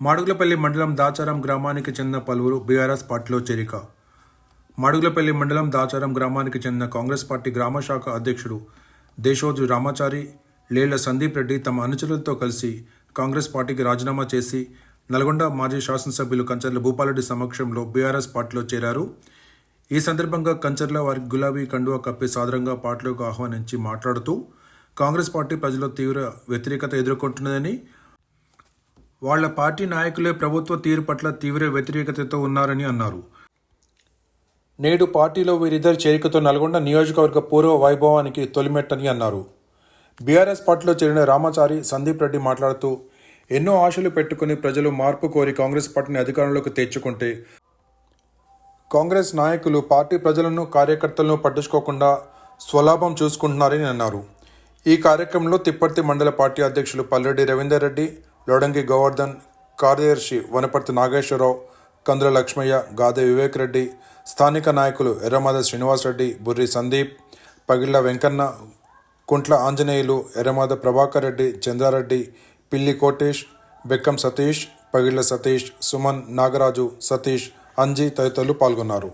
మాడుగులపల్లి మండలం దాచారం గ్రామానికి చెందిన పలువురు బీఆర్ఎస్ పార్టీలో చేరిక. మాడుగులపల్లి మండలం దాచారం గ్రామానికి చెందిన కాంగ్రెస్ పార్టీ గ్రామ శాఖ అధ్యక్షుడు దేశోజు రామాచారి లేళ్ళ సందీప్ రెడ్డి తమ అనుచరులతో కలిసి కాంగ్రెస్ పార్టీకి రాజీనామా చేసి నల్గొండ మాజీ శాసనసభ్యులు కంచర్ల భూపాలరెడ్డి సమక్షంలో బీఆర్ఎస్ పార్టీలో చేరారు. ఈ సందర్భంగా కంచర్ల వారికి గులాబీ కండువా కప్పి సాదరంగా పార్టీలోకి ఆహ్వానించి మాట్లాడుతూ కాంగ్రెస్ పార్టీ ప్రజల్లో తీవ్ర వ్యతిరేకత ఎదుర్కొంటున్నదని వాళ్ళ పార్టీ నాయకులే ప్రభుత్వ తీరు పట్ల తీవ్ర వ్యతిరేకతతో ఉన్నారని అన్నారు. నేడు పార్టీలో వీరిద్దరి చేరికతో నల్గొండ నియోజకవర్గ పూర్వ వైభవానికి తొలిమెట్టని అన్నారు. బీఆర్ఎస్ పార్టీలో చేరిన రామాచారి సందీప్ రెడ్డి మాట్లాడుతూ ఎన్నో ఆశలు పెట్టుకుని ప్రజలు మార్పు కోరి కాంగ్రెస్ పార్టీని అధికారంలోకి తెచ్చుకుంటే కాంగ్రెస్ నాయకులు పార్టీ ప్రజలను కార్యకర్తలను పట్టించుకోకుండా స్వలాభం చూసుకుంటున్నారని అన్నారు. ఈ కార్యక్రమంలో తిప్పర్తి మండల పార్టీ అధ్యక్షులు పల్లెడ్డి రవీందర్ రెడ్డి లోడంగి గోవర్ధన్ కార్యదర్శి వనపర్తి నాగేశ్వరరావు కందుల లక్ష్మయ్య గాదే వివేక్ రెడ్డి స్థానిక నాయకులు ఎర్రమాద శ్రీనివాసరెడ్డి బుర్రి సందీప్ పగిళ్ళ వెంకన్న కుంట్ల ఆంజనేయులు ఎర్రమాద ప్రభాకర్ రెడ్డి చంద్రారెడ్డి పిల్లి కోటేష్ బెక్కం సతీష్ పగిళ్ళ సతీష్ సుమన్ నాగరాజు సతీష్ అంజీ తదితరులు పాల్గొన్నారు.